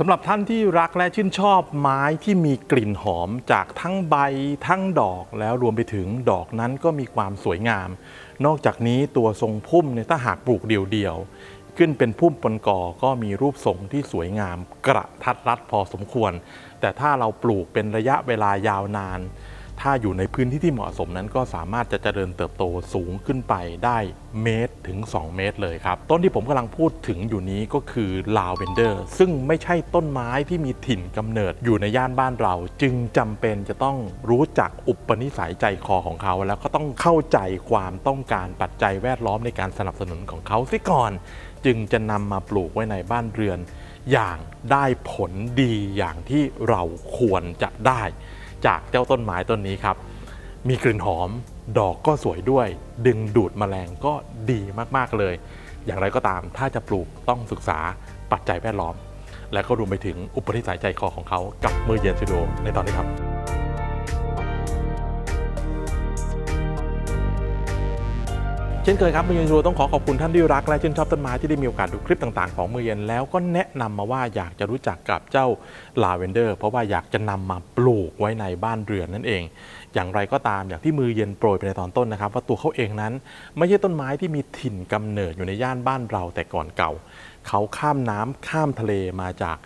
สำหรับท่านที่รักและชื่นชอบไม้ที่มีกลิ่นหอมจากทั้งใบทั้งดอกแล้วรวมไปถึงดอกนั้นก็มีความสวยงาม นอกจากนี้ตัวทรงพุ่มเนี่ยถ้าหากปลูกเดี่ยวๆ ขึ้นเป็นพุ่มปนกอก็มีรูปทรงที่สวยงามกระทัดรัดพอสมควร แต่ถ้าเราปลูกเป็นระยะเวลายาวนาน ถ้าอยู่ในพื้นที่ที่เหมาะสมนั้นก็สามารถจะเจริญเติบโตสูงขึ้นไปได้เมตรถึง 2 เมตรเลยครับ ต้นที่ผมกำลังพูดถึงอยู่นี้ก็คือลาเวนเดอร์ ซึ่งไม่ใช่ต้นไม้ที่มีถิ่นกำเนิดอยู่ในย่านบ้านเรา จึงจำเป็นจะต้องรู้จักอุปนิสัยใจคอของเขา แล้วก็ต้องเข้าใจความต้องการปัจจัยแวดล้อมในการสนับสนุนของเขาซิก่อน จึงจะนำมาปลูกไว้ในบ้านเรือน อย่างได้ผลดีอย่างที่เราควรจะได้ จากเจ้าต้นไม้ต้นนี้ครับ มีกลิ่นหอม ดอกก็สวยด้วย ดึงดูดแมลงก็ดีมากๆเลย อย่างไรก็ตามถ้าจะปลูกต้องศึกษาปัจจัยแวดล้อม และก็รวมไปถึงอุปนิสัยใจคอของเขากับมือเย็นสตูดิโอในตอนนี้ครับ ช่นเคยครับมือเย็นสตูดิโอต้องขอขอบคุณท่านที่รักและชื่นชอบต้นไม้ที่ได้มีโอกาสดูคลิปต่างๆของมือเย็นแล้วก็แนะนำมาว่าอยากจะรู้จักกับเจ้าลาเวนเดอร์ เพราะว่าอยากจะนำมาปลูกไว้ในบ้านเรือนนั่นเอง อย่างไรก็ตามอย่างที่มือเย็นโปรยไปในตอนต้นนะครับ ว่าตัวเขาเองนั้น ไม่ใช่ต้นไม้ที่มีถิ่นกำเนิดอยู่ในย่านบ้านเราแต่ก่อนเก่า เขาข้ามน้ำข้ามทะเลมาจาก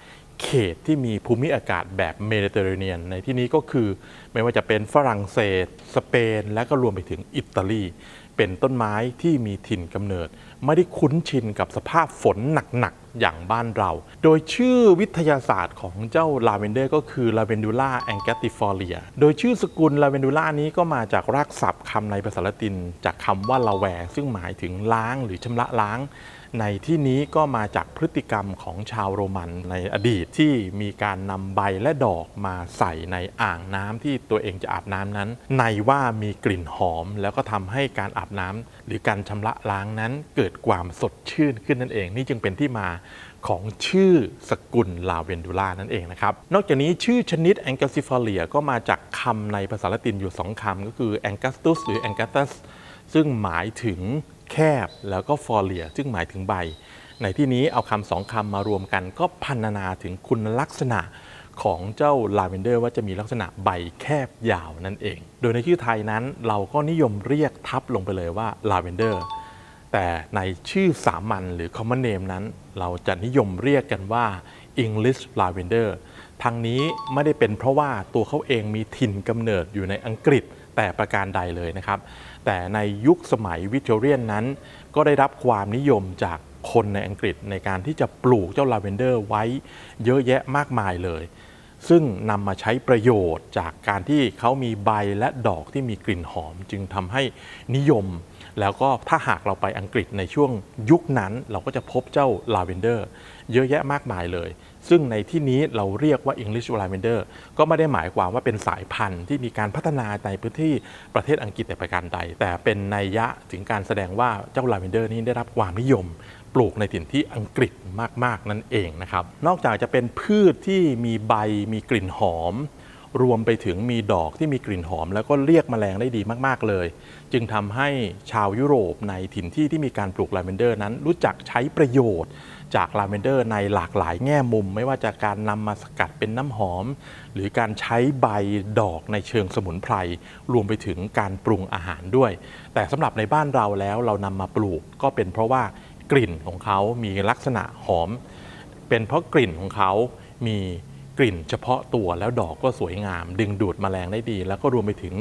เขตที่มีภูมิอากาศแบบเมดิเตอร์เรเนียน ในที่นี้ก็คือไม่ว่าจะเป็นฝรั่งเศส สเปน และก็รวมไปถึงอิตาลี เป็นต้นไม้ที่มีถิ่นกำเนิด ไม่ได้คุ้นชินกับสภาพฝนหนักๆ อย่างบ้านเรา โดยชื่อวิทยาศาสตร์ของเจ้าลาเวนเดอร์ก็คือลาเวนดูล่าแองกติฟอเรียโดยชื่อสกุลลาเวนดูล่านี้ก็มาจากรากศัพท์คำในภาษาละติน จากคำว่าลาแว ซึ่งหมายถึงล้างหรือชำระล้าง ในที่นี้ก็มาจากพฤติกรรมของชาวโรมันในอดีตที่มีการนำใบและดอกมาใส่ในอ่างน้ำที่ตัวเองจะอาบน้ำนั้น ในว่ามีกลิ่นหอม แล้วก็ทำให้การอาบน้ำหรือการชำระล้างนั้นเกิดความสดชื่นขึ้นนั่นเอง นี่จึงเป็นที่มาของชื่อสกุลลาเวนดูล่านั่นเองนะครับ นอกจากนี้ชื่อชนิดแองกัสซิฟอเลียก็มาจากคำในภาษาละตินอยู่สองคำก็คือแองกัสตุสหรือแองกัสตัสซึ่งหมายถึง แคบแล้วก็ฟอเลียซึ่งหมายถึงใบ ในที่นี้เอาคำสองคำมารวมกัน ก็พันนาถึงคุณลักษณะของเจ้าลาเวนเดอร์ว่าจะมีลักษณะใบแคบยาวนั่นเอง โดยในชื่อไทยนั้นเราก็นิยมเรียกทับลงไปเลยว่าลาเวนเดอร์แต่ในชื่อสามัญหรือ common name นั้น เราจะนิยมเรียกกันว่า English Lavender ทางนี้ไม่ได้เป็นเพราะว่าตัวเขาเองมีถิ่นกำเนิดอยู่ในอังกฤษแต่ประการใดเลยนะครับ แต่ในยุคสมัยวิกตอเรียนนั้น ก็ได้รับความนิยมจากคนในอังกฤษในการที่จะปลูกเจ้าลาเวนเดอร์ไว้เยอะแยะมากมายเลย ซึ่งนำมาใช้ประโยชน์จากการที่เขามีใบและดอกที่มีกลิ่นหอม จึงทำให้นิยม แล้วก็ถ้าหากเราไปอังกฤษในช่วงยุคนั้น เราก็จะพบเจ้าลาเวนเดอร์เยอะแยะมากมายเลย ซึ่งในที่นี้เราเรียกว่า English Lavender ก็ไม่ได้หมายความว่าเป็นสายพันธุ์ที่มีการพัฒนาในพื้นที่ประเทศอังกฤษแต่ประการใด แต่เป็นนัยยะถึงการแสดงว่าเจ้าลาเวนเดอร์นี้ได้รับความนิยม ปลูกในถิ่นที่อังกฤษมาก ๆ นั่นเองนะครับ นอกจากจะเป็นพืชที่มีใบมีกลิ่นหอม รวมไปถึงมีดอกที่มีกลิ่นหอม แล้วก็เรียกแมลงได้ดีมาก ๆ เลย จึงทำให้ชาวยุโรปในถิ่นที่ที่มีการปลูกลาเวนเดอร์นั้นรู้จักใช้ประโยชน์ จากลาเวนเดอร์ในหลากหลายแง่มุม ไม่ว่าจะการนำมาสกัดเป็นน้ำหอม หรือการใช้ใบดอกในเชิงสมุนไพร รวมไปถึงการปรุงอาหารด้วย แต่สำหรับในบ้านเราแล้วเรานำมาปลูกก็เป็นเพราะว่ากลิ่นของเขามีลักษณะหอม เป็นเพราะกลิ่นของเขามี กลิ่นเฉพาะตัวแล้วดอกก็สวยงาม ดึงดูดแมลงได้ดี แล้วก็รวมไปถึง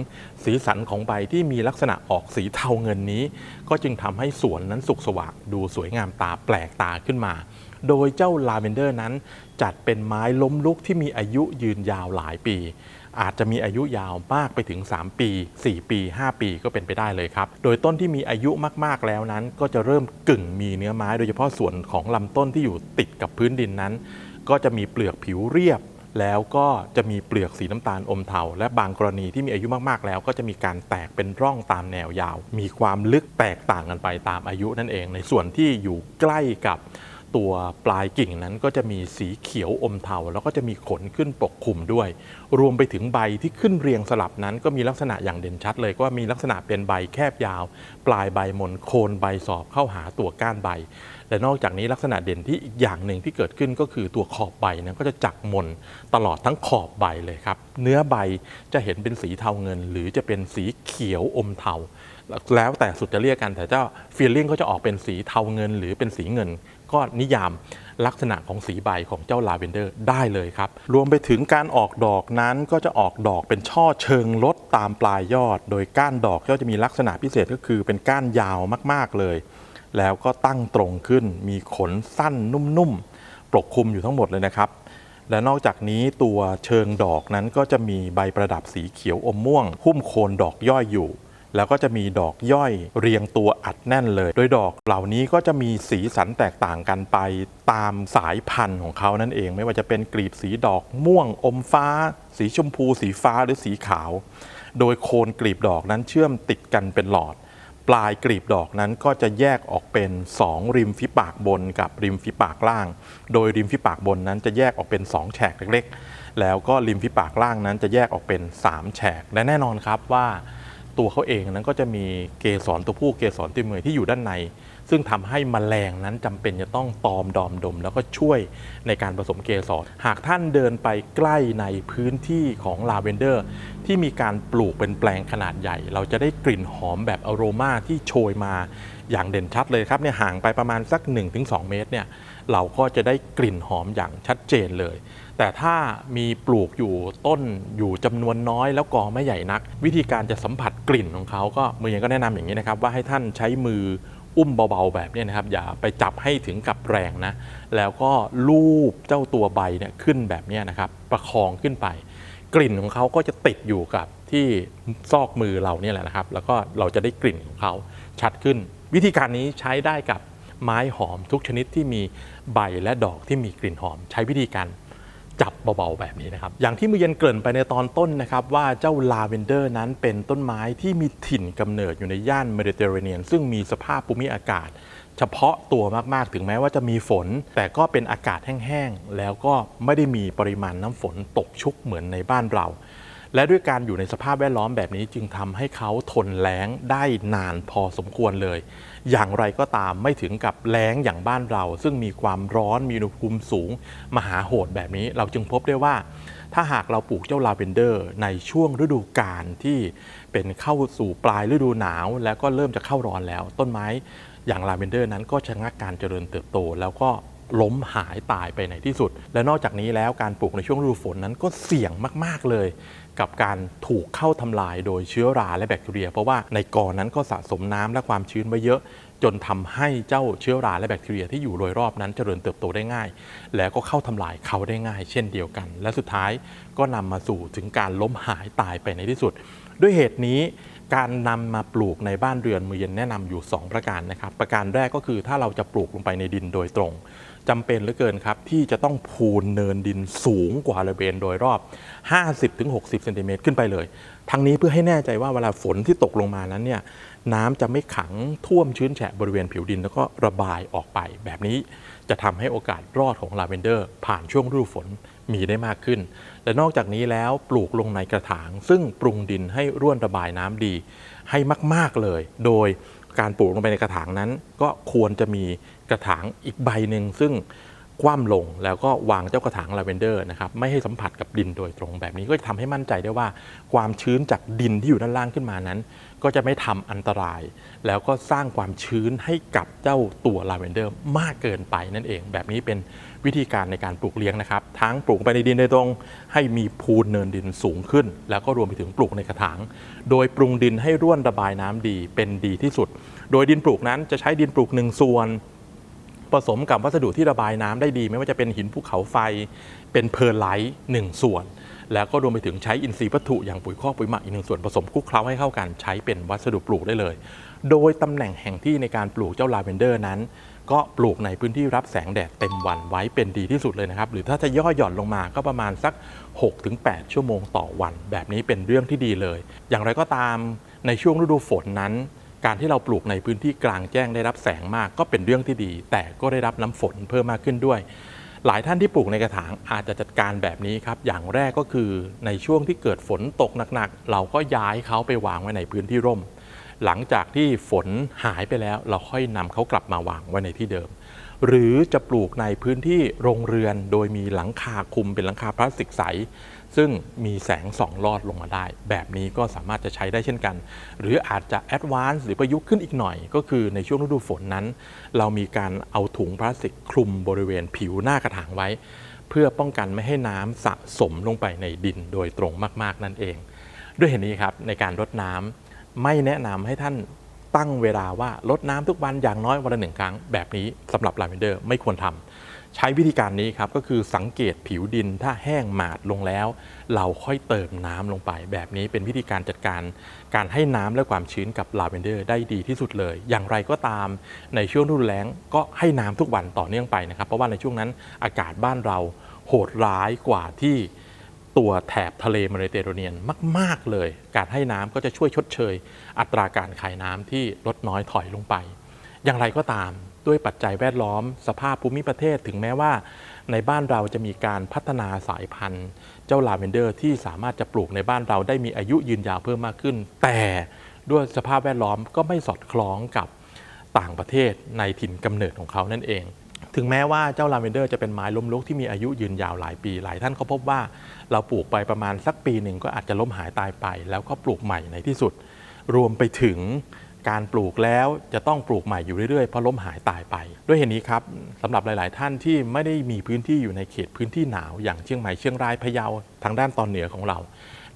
สีสันของใบที่มีลักษณะออกสีเทาเงินนี้ ก็จึงทำให้สวนนั้นสุกสว่างดูสวยงามตาแปลกตาขึ้นมา โดยเจ้าลาเวนเดอร์นั้น จัดเป็นไม้ล้มลุกที่มีอายุยืนยาวหลายปี อาจจะมีอายุยาวมากไปถึง 3 ปี 4 ปี 5 ปีก็เป็นไปได้เลยครับ โดยต้นที่มีอายุมากๆแล้วนั้น ก็จะเริ่มกึ่งมีเนื้อไม้ โดยเฉพาะส่วนของลำต้นที่อยู่ติดกับพื้นดินนั้น ก็จะมีเปลือกผิวเรียบ แล้วก็จะมีเปลือกสีน้ำตาลอมเทา และบางกรณีที่มีอายุมากๆ แล้ว ก็จะมีการแตกเป็นร่องตามแนวยาว มีความลึกแตกต่างกันไปตามอายุนั่นเอง ในส่วนที่อยู่ใกล้กับตัวปลายกิ่งนั้นก็จะมีสีเขียวอมเทา แล้วก็จะมีขนขึ้นปกคลุมด้วย รวมไปถึงใบที่ขึ้นเรียงสลับนั้น ก็มีลักษณะอย่างเด่นชัดเลยก็ว่ามีลักษณะเป็นใบแคบยาว ปลายใบมนโคนใบสอบเข้าหาตัวก้านใบ และนอกจากนี้ลักษณะเด่นที่อีกอย่างหนึ่งที่เกิดขึ้นก็คือตัวขอบใบนั้นก็จะจักมนตลอดทั้งขอบใบเลยครับ เนื้อใบจะเห็นเป็นสีเทาเงิน หรือจะเป็นสีเขียวอมเทา แล้วแต่สุดจะเรียกกันแต่เจ้าฟีลลิ่งก็จะออกเป็นสีเทาเงิน หรือเป็นสีเงิน ก็นิยามลักษณะของสีใบของเจ้าลาเวนเดอร์ได้เลยครับ รวมไปถึงการออกดอกนั้นก็จะออกดอกเป็นช่อเชิงลดตามปลายยอด โดยก้านดอกก็จะมีลักษณะพิเศษก็คือเป็นก้านยาวมาก ๆ เลย แล้วก็ตั้งตรงขึ้น มีขนสั้นนุ่มๆ ปกคลุมอยู่ทั้งหมดเลยนะครับ และนอกจากนี้ตัวเชิงดอกนั้นก็จะมีใบประดับสีเขียวอมม่วง หุ้มโคนดอกย่อยอยู่ แล้วก็จะมีดอกย่อยเรียงตัวอัดแน่นเลย โดยดอกเหล่านี้ก็จะมีสีสันแตกต่างกันไปตามสายพันธุ์ของเขานั่นเอง ไม่ว่าจะเป็นกลีบสีดอกม่วง อมฟ้า สีชมพู สีฟ้าหรือสีขาว โดยโคนกลีบดอกนั้นเชื่อมติดกันเป็นหลอด ปลายกลีบดอกนั้นก็จะแยกออกเป็น 2 ริมฝีปากบนกับริมฝีปากล่าง โดยริมฝีปากบนนั้นจะแยกออกเป็น 2 แฉกเล็กๆ แล้วก็ริมฝีปากล่างนั้นจะแยกออกเป็น 3 แฉก และแน่นอนครับว่าตัวเขาเองนั้นก็จะมีเกสรตัวผู้เกสรตัวเมยที่อยู่ด้านใน ซึ่งทำให้แมลงนั้นจำเป็นจะต้องตอมดอมดม แล้วก็ช่วยในการผสมเกสร หากท่านเดินไปใกล้ในพื้นที่ของลาเวนเดอร์ ที่มีการปลูกเป็นแปลงขนาดใหญ่ เราจะได้กลิ่นหอมแบบอโรมาที่โชยมาอย่างเด่นชัดเลยครับเนี่ยห่างไปประมาณสัก 1-2 เมตรเนี่ยเราก็จะได้กลิ่นหอมอย่างชัดเจนเลย แต่ถ้ามีปลูกอยู่ต้นอยู่จำนวนน้อยแล้วกอไม่ใหญ่นัก วิธีการจะสัมผัสกลิ่นของเขาก็มือยังก็แนะนำอย่างนี้นะครับ ว่าให้ท่านใช้มือ อุ้มเบาๆแบบนี้นะครับ อย่าไปจับให้ถึงกับแรงนะ แล้วก็ลูบเจ้าตัวใบเนี่ยขึ้นแบบนี้นะครับ ประคองขึ้นไป กลิ่นของเขาก็จะติดอยู่กับที่ซอกมือเราเนี่ยแหละนะครับ แล้วก็เราจะได้กลิ่นของเขาชัดขึ้น วิธีการนี้ใช้ได้กับไม้หอมทุกชนิดที่มีใบและดอกที่มีกลิ่นหอม ใช้วิธีการ จับเบาๆแบบนี้นะครับ อย่างที่มือเย็นเกริ่นไปในตอนต้นนะครับว่าเจ้าลาเวนเดอร์นั้นเป็นต้นไม้ที่มีถิ่นกำเนิดอยู่ในย่านเมดิเตอร์เรเนียน ซึ่งมีสภาพภูมิอากาศ เฉพาะตัวมากๆ ถึงแม้ว่าจะมีฝน แต่ก็เป็นอากาศแห้งๆ แล้วก็ไม่ได้มีปริมาณน้ำฝนตกชุกเหมือนในบ้านเรา และด้วยการอยู่ในสภาพแวดล้อมแบบนี้จึงทำให้เขาทนแล้งได้นานพอสมควรเลย อย่างไรก็ตามไม่ถึงกับแล้งอย่างบ้านเรา ซึ่งมีความร้อนมีอุณหภูมิสูง มหาโหดแบบนี้ เราจึงพบได้ว่า ถ้าหากเราปลูกเจ้าลาเวนเดอร์ ในช่วงฤดูกาลที่เป็นเข้าสู่ปลายฤดูหนาว แล้วก็เริ่มจะเข้าร้อนแล้ว ต้นไม้อย่างลาเวนเดอร์นั้นก็ชะงักการเจริญเติบโต แล้วก็ล้มหายตายไปในที่สุด และนอกจากนี้แล้วการปลูกในช่วงฤดูฝนนั้นก็เสี่ยงมาก ๆ เลย กับการถูกเข้าทำลายโดยเชื้อราและแบคทีเรีย เพราะว่าในกอนั้นก็สะสมน้ำและความชื้นไว้เยอะ จนทำให้เจ้าเชื้อราและแบคทีเรียที่อยู่โดยรอบนั้นเจริญเติบโตได้ง่าย แล้วก็เข้าทำลายเขาได้ง่าย เช่นเดียวกัน และสุดท้ายก็นำมาสู่ถึงการล้มหายตายไปในที่สุด ด้วยเหตุนี้การนำมาปลูกในบ้านเรือนมือเย็นแนะนำอยู่ 2 ประการนะครับ ประการแรกก็คือถ้าเราจะปลูกลงไปในดินโดยตรงจำเป็นเหลือเกินครับ ที่จะต้องพูนเนินดินสูงกว่าริเวณโดยรอบ 50-60เซนติเมตรขึ้นไปเลย ทั้งนี้เพื่อให้แน่ใจว่าเวลาฝนที่ตกลงมานั้นเนี่ย น้ำจะไม่ขังท่วมชื้นแฉะบริเวณผิวดิน แล้วก็ระบายออกไป แบบนี้จะทำให้โอกาสรอดของลาเวนเดอร์ ผ่านช่วงฤดูฝนมีได้มากขึ้น และนอกจากนี้แล้วปลูกลงในกระถาง ซึ่งปรุงดินให้ร่วนระบายน้ำดี ให้มาก ๆเลย โดยการปลูกลงไปในกระถางนั้น ก็ควรจะมีกระถางอีกใบหนึ่งซึ่งคว่ำลงแล้วก็วางเจ้ากระถางลาเวนเดอร์นะครับไม่ให้สัมผัสกับดินโดยตรงแบบนี้ก็จะทำให้มั่นใจได้ว่า ความชื้นจากดินที่อยู่ด้านล่างขึ้นมานั้น ก็จะไม่ทำอันตราย แล้วก็สร้างความชื้นให้กับเจ้าตัวลาเวนเดอร์มากเกินไปนั่นเอง แบบนี้เป็นวิธีการในการปลูกเลี้ยงนะครับ ทั้งปลูกไปในดินโดยตรง ให้มีพูนเนินดินสูงขึ้น แล้วก็รวมไปถึงปลูกในกระถาง โดยปรุงดินให้ร่วนระบายน้ำดีเป็นดีที่สุด โดยดินปลูกนั้นจะใช้ดินปลูกหนึ่งส่วนผสมกับวัสดุที่ระบายน้ำได้ดี ไม่ว่าจะเป็นหินภูเขาไฟเป็นเพอร์ไลท์หนึ่งส่วน แล้วก็รวมไปถึงใช้อินทรีย์วัตถุอย่างปุ๋ยคอกปุ๋ยหมักอีกหนึ่งส่วนผสมคลุกเคล้าให้เข้ากันใช้เป็นวัสดุปลูกได้เลย โดยตำแหน่งแห่งที่ในการปลูกเจ้าลาเวนเดอร์นั้น ก็ปลูกในพื้นที่รับแสงแดดเต็มวันไว้เป็นดีที่สุดเลยนะครับ หรือถ้าจะย่อหย่อนลงมาก็ประมาณสัก 6-8 ชั่วโมงต่อวัน แบบนี้เป็นเรื่องที่ดีเลย อย่างไรก็ตามในช่วงฤดูฝนนั้นการที่เราปลูกในพื้นที่กลางแจ้งได้รับแสงมากก็เป็นเรื่องที่ดี แต่ก็ได้รับน้ำฝนเพิ่มมากขึ้นด้วย หลายท่านที่ปลูกในกระถางอาจจะจัดการแบบนี้ครับ อย่างแรกก็คือในช่วงที่เกิดฝนตกหนักๆ เราก็ย้ายเขาไปวางไว้ในพื้นที่ร่ม หลังจากที่ฝนหายไปแล้วเราค่อยนำเขากลับมาวางไว้ในที่เดิม หรือจะปลูกในพื้นที่โรงเรือนโดยมีหลังคาคุมเป็นหลังคาพลาสติกใส ซึ่งมีแสงส่องลอดลงมาได้ แบบนี้ก็สามารถจะใช้ได้เช่นกัน หรืออาจจะแอดวานซ์หรือประยุกต์ขึ้นอีกหน่อย ก็คือในช่วงฤดูฝนนั้น เรามีการเอาถุงพลาสติกคลุมบริเวณผิวหน้ากระถางไว้ เพื่อป้องกันไม่ให้น้ำสะสมลงไปในดินโดยตรงมาก ๆ นั่นเอง ด้วยเหตุนี้ครับในการรดน้ำไม่แนะนำให้ท่าน ตั้งเวลาว่าลดน้ำทุกวันอย่างน้อยวันละหนึ่งครั้ง แบบนี้สำหรับลาเวนเดอร์ไม่ควรทำใช้วิธีการนี้ครับก็คือสังเกตผิวดินถ้าแห้งหมาดลงแล้ว เราค่อยเติมน้ำลงไป แบบนี้เป็นวิธีการจัดการ การให้น้ำและความชื้นกับลาเวนเดอร์ได้ดีที่สุดเลย อย่างไรก็ตามในช่วงฤดูแล้งก็ให้น้ำทุกวันต่อเนื่องไปนะครับเพราะว่าในช่วงนั้นอากาศบ้านเราโหดร้ายกว่าที่ ตัวแถบทะเลเมดิเตอร์เรเนียนมาก ๆ เลย การให้น้ำก็จะช่วยชดเชย อัตราการขายน้ำที่ลดน้อยถอยลงไป อย่างไรก็ตามด้วยปัจจัยแวดล้อม สภาพภูมิประเทศถึงแม้ว่า ในบ้านเราจะมีการพัฒนาสายพันธุ์ เจ้าลาเวนเดอร์ที่สามารถจะปลูกในบ้านเราได้มีอายุยืนยาวเพิ่มมากขึ้น แต่ด้วยสภาพแวดล้อมก็ไม่สอดคล้องกับต่างประเทศในถิ่นกำเนิดของเขานั่นเอง ถึงแม้ว่าเจ้าลาเวนเดอร์จะเป็นไม้ล้มลุกที่มีอายุยืนยาวหลายปี หลายท่านก็พบว่าเราปลูกไปประมาณสักปีหนึ่งก็อาจจะล้มหายตายไป แล้วก็ปลูกใหม่ในที่สุด รวมไปถึงการปลูกแล้วจะต้องปลูกใหม่อยู่เรื่อยๆเพราะล้มหายตายไป ด้วยเหตุนี้ครับสำหรับหลาย ๆ ท่านที่ไม่ได้มีพื้นที่อยู่ในเขตพื้นที่หนาว อย่างเชียงใหม่เชียงรายพะเยาทางด้านตอนเหนือของเรา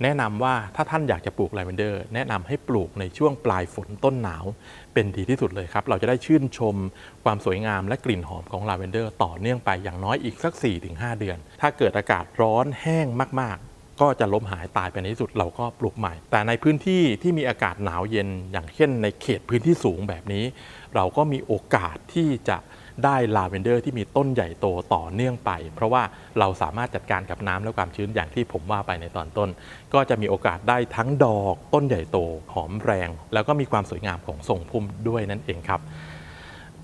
แนะนำว่าถ้าท่านอยากจะปลูกลาเวนเดอร์ แนะนำให้ปลูกในช่วงปลายฝนต้นหนาว เป็นดีที่สุดเลยครับ เราจะได้ชื่นชมความสวยงามและกลิ่นหอมของลาเวนเดอร์ ต่อเนื่องไปอย่างน้อยอีกสัก 4-5 เดือน ถ้าเกิดอากาศร้อนแห้งมากๆก็จะล้มหายตายไปในที่สุดเราก็ปลูกใหม่ แต่ในพื้นที่ที่มีอากาศหนาวเย็น อย่างเช่นในเขตพื้นที่สูงแบบนี้ เราก็มีโอกาสที่จะ ได้ลาเวนเดอร์ที่มีต้นใหญ่โตต่อเนื่องไป เพราะว่าเราสามารถจัดการกับน้ำและความชื้นอย่างที่ผมว่าไปในตอนต้น ก็จะมีโอกาสได้ทั้งดอกต้นใหญ่โตหอมแรง แล้วก็มีความสวยงามของทรงพุ่มด้วยนั่นเองครับ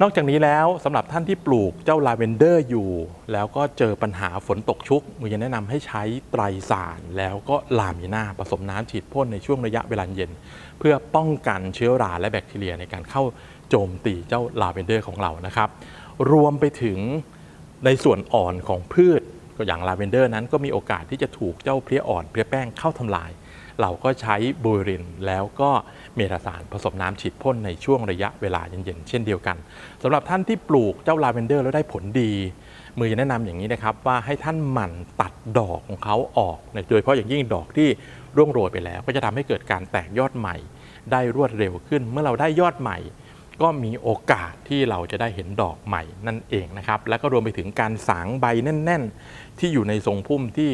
นอกจากนี้แล้วสำหรับท่านที่ปลูกเจ้าลาเวนเดอร์อยู่ แล้วก็เจอปัญหาฝนตกชุกมือจะแนะนำให้ใช้ไตรสารแล้วก็ลามิน่าผสมน้ำฉีดพ่นในช่วงระยะเวลาเย็น เพื่อป้องกันเชื้อราและแบคทีเรียในการเข้าโจมตีเจ้าลาเวนเดอร์ของเรานะครับ รวมไปถึงในส่วนอ่อนของพืชก็อย่างลาเวนเดอร์นั้นก็มีโอกาสที่จะถูกเจ้าเพลี้ยอ่อนเพลี้ยแป้งเข้าทำลาย เราก็ใช้บูรินแล้วก็เมทาสารผสมน้ำฉีดพ่นในช่วงระยะเวลาเย็นๆ เช่นเดียวกันสำหรับท่านที่ปลูกเจ้าลาเวนเดอร์แล้วได้ผลดี มือจะแนะนำอย่างนี้นะครับว่าให้ท่านหมั่นตัดดอกของเขาออก โดยเฉพาะอย่างยิ่งดอกที่ร่วงโรยไปแล้ว ก็จะทำให้เกิดการแตกยอดใหม่ ได้รวดเร็วขึ้น เมื่อเราได้ยอดใหม่ ก็มีโอกาสที่เราจะได้เห็นดอกใหม่นั่นเองนะครับ แล้วก็รวมไปถึงการสางใบแน่น ๆ ที่อยู่ในทรงพุ่มที่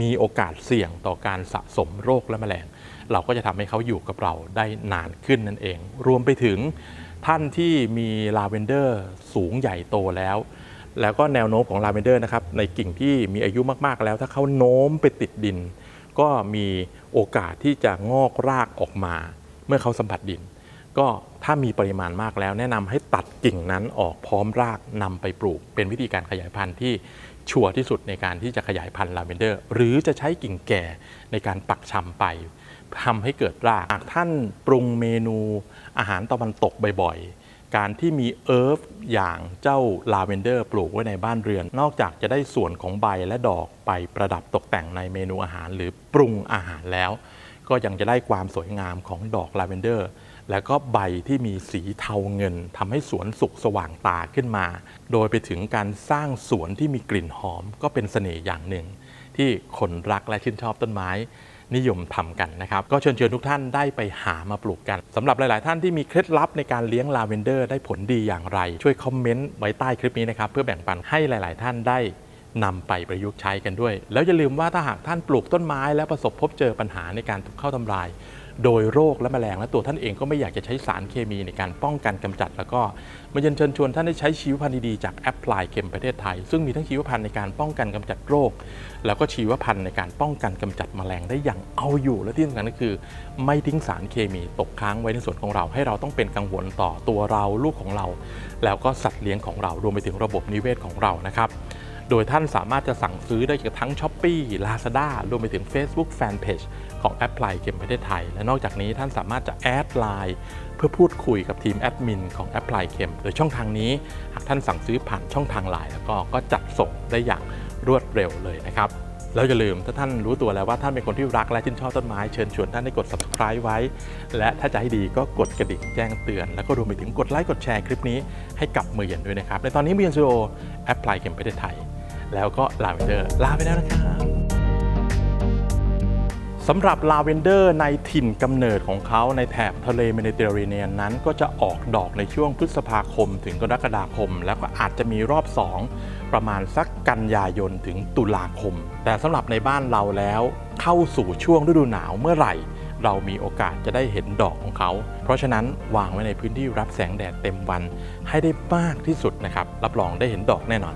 มีโอกาสเสี่ยงต่อการสะสมโรคและแมลง เราก็จะทำให้เขาอยู่กับเราได้นานขึ้นนั่นเอง รวมไปถึงท่านที่มีลาเวนเดอร์สูงใหญ่โตแล้ว แล้วก็แนวโน้มของลาเวนเดอร์นะครับในกิ่งที่มีอายุมากๆแล้ว ถ้าเขาโน้มไปติดดิน ก็มีโอกาสที่จะงอกรากออกมา เมื่อเขาสัมผัสดิน ก็ถ้ามีปริมาณมากแล้ว แนะนำให้ตัดกิ่งนั้นออกพร้อมรากนำไปปลูก เป็นวิธีการขยายพันธุ์ที่ชัวร์ที่สุดในการที่จะขยายพันธุ์ลาเวนเดอร์ หรือจะใช้กิ่งแก่ในการปักชำไปทำให้เกิดรากหากท่านปรุงเมนูอาหารตะวันตกบ่อยๆ การที่มีเอิร์ฟอย่างเจ้าลาเวนเดอร์ปลูกไว้ในบ้านเรือน นอกจากจะได้ส่วนของใบและดอกไปประดับตกแต่งในเมนูอาหาร หรือปรุงอาหารแล้ว ก็ยังจะได้ความสวยงามของดอกลาเวนเดอร์ แล้วก็ใบที่มีสีเทาเงินทำให้สวนสุกสว่างตาขึ้นมา โดยไปถึงการสร้างสวนที่มีกลิ่นหอมก็เป็นเสน่ห์อย่างหนึ่ง ที่คนรักและชื่นชอบต้นไม้ นิยมทำกันนะครับ ก็เชิญชวนทุกท่านได้ไปหามาปลูกกันสำหรับหลาย ๆ ท่านที่มีเคล็ดลับในการเลี้ยงลาเวนเดอร์ได้ผลดีอย่างไร ช่วยคอมเมนต์ไว้ใต้คลิปนี้นะครับเพื่อแบ่งปันให้หลาย ๆ ท่านได้นำไปประยุกต์ใช้กันด้วย แล้วอย่าลืมว่าถ้าหากท่านปลูกต้นไม้และประสบพบเจอปัญหาในการถูกเข้าทำลาย โดยโรคและแมลงและตัวท่านเองก็ไม่อยากจะใช้สารเคมีในการป้องกันกำจัด แล้วก็มาเยินเชิญชวนท่านได้ใช้ชีวพันธุ์ดีๆจากแอปพลายเข็มประเทศไทย ซึ่งมีทั้งชีวพันธุ์ในการป้องกันกำจัดโรค แล้วก็ชีวพันธุ์ในการป้องกันกำจัดแมลงได้อย่างเอาอยู่และที่สำคัญก็คือ ไม่ทิ้งสารเคมีตกค้างไว้ในส่วนของเรา ให้เราต้องเป็นกังวลต่อตัวเราลูกของเรา แล้วก็สัตว์เลี้ยงของเรารวมไปถึงระบบนิเวศของเรานะครับโดยท่านสามารถจะสั่งซื้อได้จากทั้ง s h อ p e e Lazada รวมไปถึง Facebook Fanpage ของแอปพลายเกมประเทศไทย และนอกจากนี้ท่านสามารถจะแอดไลน์เพื่อพูดคุยกับทีมแอดมินของแอปพลายเกมโดยช่องทางนี้ หากท่านสั่งซื้อผ่านช่องทางไลน์แล้วก็ก็จัดส่งได้อย่างรวดเร็วเลยนะครับแล้วอย่าลืมถ้าท่านรู้ตัวแล้วว่าท่านเป็นคนที่รักและชื่นชอบต้นไม้เชิญชวนท่านได้กด subscribe ไว้ และถ้าจะให้ดีก็กดกระดิ่งแจ้งเตือน แล้วก็รวมไปถึงกดไลค์กดแชร์คลิปนี้ให้กับมือเย็นด้วยนะครับ ในตอนนี้มือเย็นซูโอแอปพลายเกมประเทศไทย แล้วก็ลาเวนเดอร์ลาไปแล้วนะครับ สำหรับลาเวนเดอร์ในถิ่นกำเนิดของเขาในแถบทะเลเมดิเตอร์เรเนียนนั้น ก็จะออกดอกในช่วงพฤษภาคม ถึงกรกฎาคม แล้วก็อาจจะมีรอบ 2 ประมาณสักกันยายนถึงตุลาคม แต่สำหรับในบ้านเราแล้วเข้าสู่ช่วงฤดูหนาวเมื่อไหร่ เรามีโอกาสจะได้เห็นดอกของเขา เพราะฉะนั้นวางไว้ในพื้นที่รับแสงแดดเต็มวันให้ได้มากที่สุดนะครับรับรองได้เห็นดอกแน่นอน